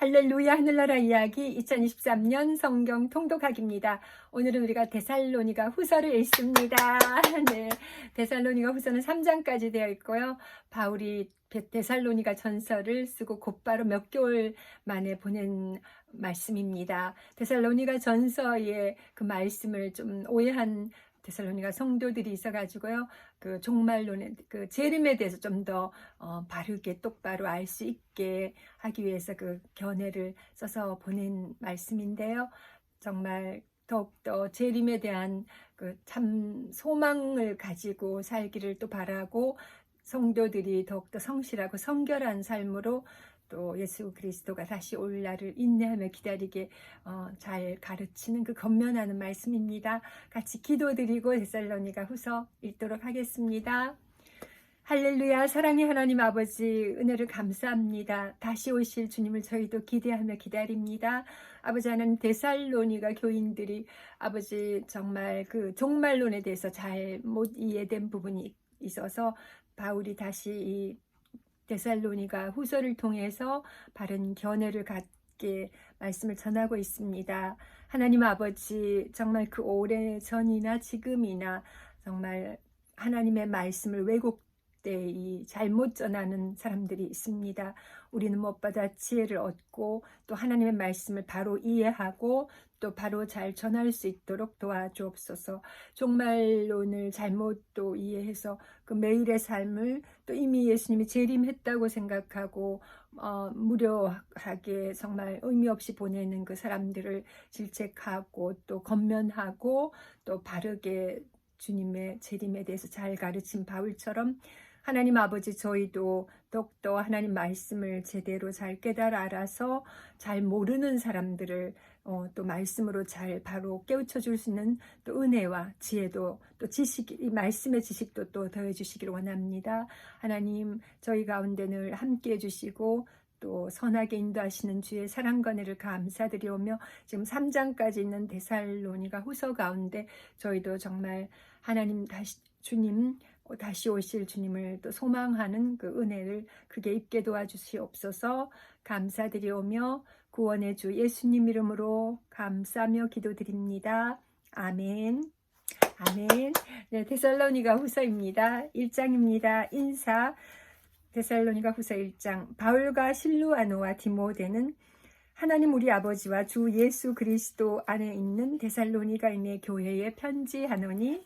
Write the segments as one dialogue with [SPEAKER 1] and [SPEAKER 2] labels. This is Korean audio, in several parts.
[SPEAKER 1] 할렐루야 하늘나라 이야기 2023년 성경 통독학입니다. 오늘은 우리가 데살로니가 후서를 읽습니다. 네, 데살로니가 후서는 3장까지 되어 있고요. 바울이 데살로니가 전서를 쓰고 곧바로 몇 개월 만에 보낸 말씀입니다. 데살로니가 전서의 그 말씀을 좀 오해한 데살로니가 성도들이 있어가지고요. 그 종말론의 그 재림에 대해서 좀더 어, 바르게 똑바로 알 수 있게 하기 위해서 그 견해를 써서 보낸 말씀인데요. 정말 더욱더 재림에 대한 그 참 소망을 가지고 살기를 또 바라고 성도들이 더욱더 성실하고 성결한 삶으로 또 예수 그리스도가 다시 올 날을 인내하며 기다리게 어, 잘 가르치는 그 건면하는 말씀입니다. 같이 기도드리고 데살로니가 후서 읽도록 하겠습니다. 할렐루야 사랑의 하나님 아버지 은혜를 감사합니다. 다시 오실 주님을 저희도 기대하며 기다립니다. 아버지 하나님 데살로니가 교인들이 아버지 정말 그 종말론에 대해서 잘 못 이해된 부분이 있어서 바울이 다시 이 데살로니가 후서를 통해서 바른 견해를 갖게 말씀을 전하고 있습니다. 하나님 아버지 정말 그 오래 전이나 지금이나 정말 하나님의 말씀을 왜곡 때 이 잘못 전하는 사람들이 있습니다. 우리는 무엇보다 지혜를 얻고 또 하나님의 말씀을 바로 이해하고 또 바로 잘 전할 수 있도록 도와주옵소서. 종말론을 잘못 또 이해해서 그 매일의 삶을 또 이미 예수님이 재림했다고 생각하고 어, 무료하게 정말 의미 없이 보내는 그 사람들을 질책하고 또 건면하고 또 바르게 주님의 재림에 대해서 잘 가르친 바울처럼 하나님 아버지 저희도 더욱더 하나님 말씀을 제대로 잘 깨달아 알아서 잘 모르는 사람들을 어, 또 말씀으로 잘 바로 깨우쳐 줄 수 있는 또 은혜와 지혜도 또 지식, 이 말씀의 지식도 또 더해 주시기를 원합니다. 하나님 저희 가운데 늘 함께 해 주시고 또 선하게 인도하시는 주의 사랑과 은혜를 감사드리오며 지금 3장까지 있는 데살로니가 후서 가운데 저희도 정말 하나님 다시 주님 다시 오실 주님을 또 소망하는 그 은혜를 크게 입게 도와주시옵소서 감사드리오며 구원의 주 예수님 이름으로 감사하며 기도드립니다. 아멘. 아멘. 네, 데살로니가 후서입니다. 1장입니다. 인사. 데살로니가 후서 1장. 바울과 실루아노와 디모데는 하나님 우리 아버지와 주 예수 그리스도 안에 있는 데살로니가 인의 교회에 편지하노니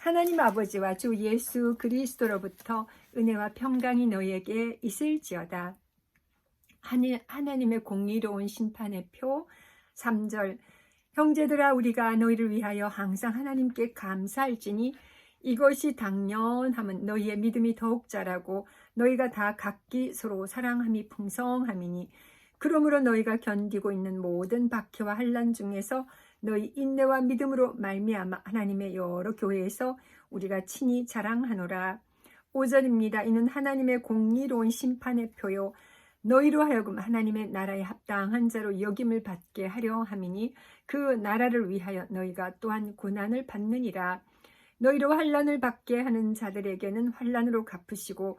[SPEAKER 1] 하나님 아버지와 주 예수 그리스도로부터 은혜와 평강이 너희에게 있을지어다. 하나님의 공의로운 심판의 표 3절 형제들아 우리가 너희를 위하여 항상 하나님께 감사할지니 이것이 당연하면 너희의 믿음이 더욱 자라고 너희가 다 각기 서로 사랑함이 풍성함이니 그러므로 너희가 견디고 있는 모든 박해와 환란 중에서 너희 인내와 믿음으로 말미암아 하나님의 여러 교회에서 우리가 친히 자랑하노라. 5절입니다. 이는 하나님의 공의로운 심판의 표요 너희로 하여금 하나님의 나라에 합당한 자로 여김을 받게 하려 함이니 그 나라를 위하여 너희가 또한 고난을 받느니라. 너희로 환란을 받게 하는 자들에게는 환란으로 갚으시고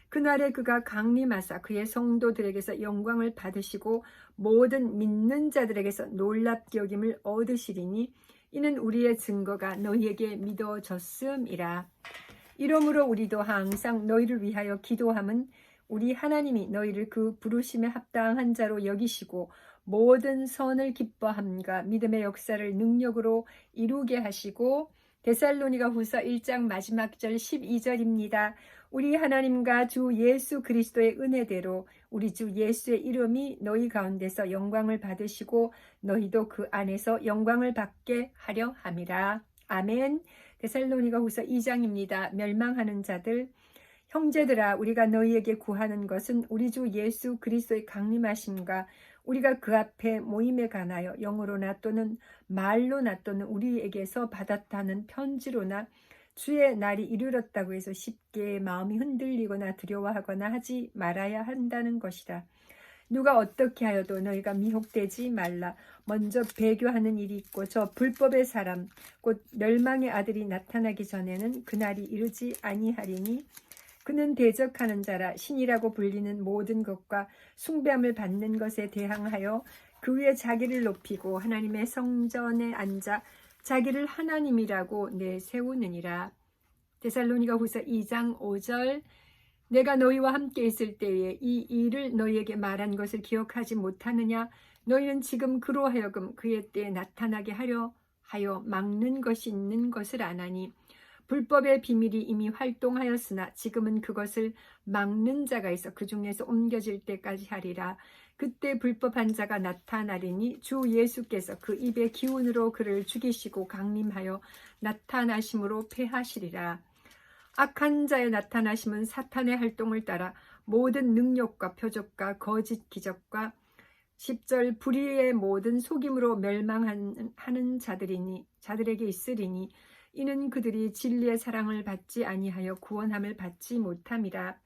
[SPEAKER 1] 그날에 그가 강림하사 그의 성도들에게서 영광을 받으시고 모든 믿는 자들에게서 놀랍게 여김을 얻으시리니 이는 우리의 증거가 너희에게 믿어졌음이라. 이러므로 우리도 항상 너희를 위하여 기도함은 우리 하나님이 너희를 그 부르심에 합당한 자로 여기시고 모든 선을 기뻐함과 믿음의 역사를 능력으로 이루게 하시고 데살로니가 후서 1장 마지막 절 12절입니다. 우리 하나님과 주 예수 그리스도의 은혜대로 우리 주 예수의 이름이 너희 가운데서 영광을 받으시고 너희도 그 안에서 영광을 받게 하려 함이라. 아멘. 데살로니가 후서 2장입니다. 멸망하는 자들 형제들아 우리가 너희에게 구하는 것은 우리 주 예수 그리스도의 강림하심과 우리가 그 앞에 모임에 관하여 영으로나 또는 말로나 또는 우리에게서 받았다는 편지로나 주의 날이 이르렀다고 해서 쉽게 마음이 흔들리거나 두려워하거나 하지 말아야 한다는 것이라. 누가 어떻게 하여도 너희가 미혹되지 말라. 먼저 배교하는 일이 있고 저 불법의 사람 곧 멸망의 아들이 나타나기 전에는 그날이 이르지 아니하리니 그는 대적하는 자라 신이라고 불리는 모든 것과 숭배함을 받는 것에 대항하여 그 위에 자기를 높이고 하나님의 성전에 앉아 자기를 하나님이라고 내세우느니라. 데살로니가 후서 2장 5절 내가 너희와 함께 있을 때에 이 일을 너희에게 말한 것을 기억하지 못하느냐 너희는 지금 그로 하여금 그의 때에 나타나게 하려 하여 막는 것이 있는 것을 아나니 불법의 비밀이 이미 활동하였으나 지금은 그것을 막는 자가 있어 그 중에서 옮겨질 때까지 하리라. 그때 불법한 자가 나타나리니 주 예수께서 그 입의 기운으로 그를 죽이시고 강림하여 나타나심으로 패하시리라. 악한 자의 나타나심은 사탄의 활동을 따라 모든 능력과 표적과 거짓 기적과 10절 불의의 모든 속임으로 멸망하는 자들이니 자들에게 있으리니 이는 그들이 진리의 사랑을 받지 아니하여 구원함을 받지 못함이라.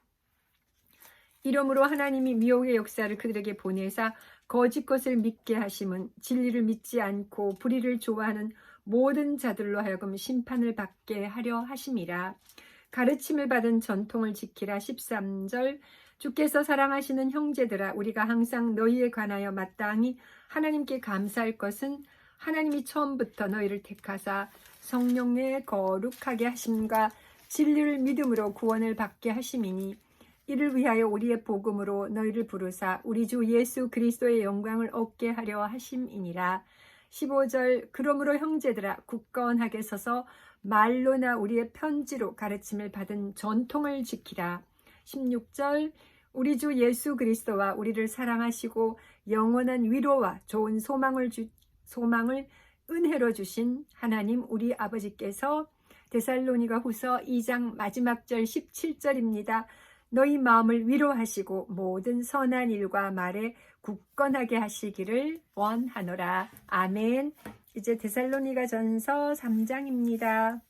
[SPEAKER 1] 이러므로 하나님이 미혹의 역사를 그들에게 보내사 거짓 것을 믿게 하심은 진리를 믿지 않고 불의를 좋아하는 모든 자들로 하여금 심판을 받게 하려 하심이라. 가르침을 받은 전통을 지키라 13절 주께서 사랑하시는 형제들아 우리가 항상 너희에 관하여 마땅히 하나님께 감사할 것은 하나님이 처음부터 너희를 택하사 성령에 거룩하게 하심과 진리를 믿음으로 구원을 받게 하심이니 이를 위하여 우리의 복음으로 너희를 부르사 우리 주 예수 그리스도의 영광을 얻게 하려 하심이니라. 15절 그러므로 형제들아 굳건하게 서서 말로나 우리의 편지로 가르침을 받은 전통을 지키라. 16절 우리 주 예수 그리스도와 우리를 사랑하시고 영원한 위로와 좋은 소망을 주, 소망을 은혜로 주신 하나님 우리 아버지께서 데살로니가 후서 2장 마지막 절 17절입니다. 너희 마음을 위로하시고 모든 선한 일과 말에 굳건하게 하시기를 원하노라. 아멘. 이제 데살로니가 전서 3장입니다.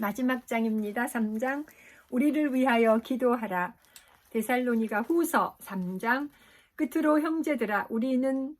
[SPEAKER 1] 마지막 장입니다. 3장. 우리를 위하여 기도하라. 데살로니가 후서 3장. 끝으로 형제들아, 우리는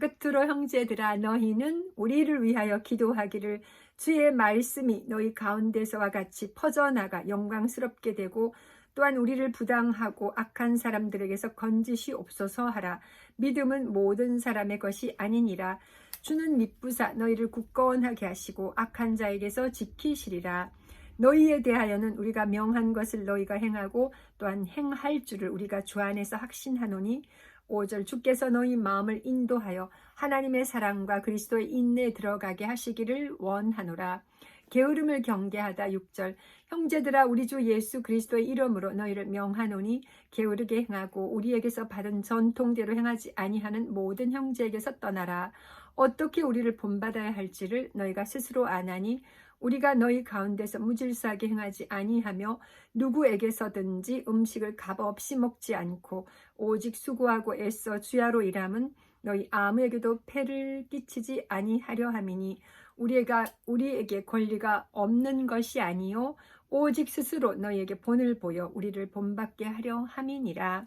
[SPEAKER 1] 끝으로 형제들아 너희는 우리를 위하여 기도하기를 주의 말씀이 너희 가운데서와 같이 퍼져나가 영광스럽게 되고 또한 우리를 부당하고 악한 사람들에게서 건지시옵소서 하라. 믿음은 모든 사람의 것이 아니니라. 주는 믿부사 너희를 굳건하게 하시고 악한 자에게서 지키시리라. 너희에 대하여는 우리가 명한 것을 너희가 행하고 또한 행할 줄을 우리가 주 안에서 확신하노니 5절 주께서 너희 마음을 인도하여 하나님의 사랑과 그리스도의 인내에 들어가게 하시기를 원하노라. 게으름을 경계하다 6절 형제들아 우리 주 예수 그리스도의 이름으로 너희를 명하노니 게으르게 행하고 우리에게서 받은 전통대로 행하지 아니하는 모든 형제에게서 떠나라. 어떻게 우리를 본받아야 할지를 너희가 스스로 아나니 우리가 너희 가운데서 무질서하게 행하지 아니하며 누구에게서든지 음식을 값없이 먹지 않고 오직 수고하고 애써 주야로 일함은 너희 아무에게도 폐를 끼치지 아니하려 함이니 우리가 우리에게 권리가 없는 것이 아니요 오직 스스로 너희에게 본을 보여 우리를 본받게 하려 함이니라.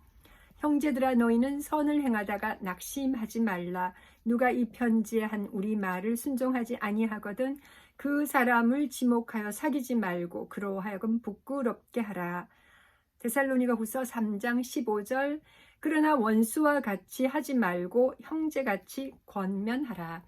[SPEAKER 1] 형제들아 너희는 선을 행하다가 낙심하지 말라. 누가 이 편지에 한 우리 말을 순종하지 아니하거든 그 사람을 지목하여 사귀지 말고 그로 하여금 부끄럽게 하라. 데살로니가 후서 3장 15절 그러나 원수와 같이 하지 말고 형제같이 권면하라.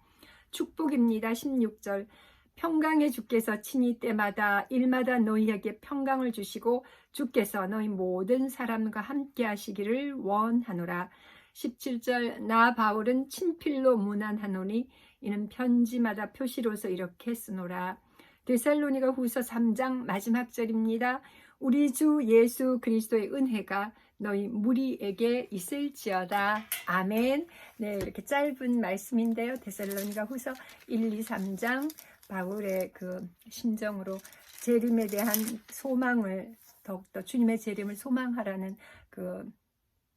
[SPEAKER 1] 축복입니다. 16절 평강의 주께서 친히 때마다 일마다 너희에게 평강을 주시고 주께서 너희 모든 사람과 함께 하시기를 원하노라. 17절 나 바울은 친필로 문안하노니 이는 편지마다 표시로서 이렇게 쓰노라. 데살로니가 후서 3장 마지막 절입니다. 우리 주 예수 그리스도의 은혜가 너희 무리에게 있을지어다. 아멘. 네, 이렇게 짧은 말씀인데요. 데살로니가 후서 1, 2, 3장 바울의 그 심정으로 재림에 대한 소망을 더욱더 주님의 재림을 소망하라는 그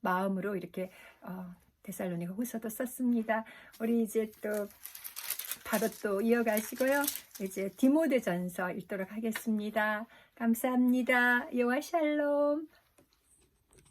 [SPEAKER 1] 마음으로 이렇게 어, 데살로니가 후서도 썼습니다. 우리 이제 또 바로 또 이어가시고요. 이제 디모데 전서 읽도록 하겠습니다. 감사합니다. 여호와 샬롬.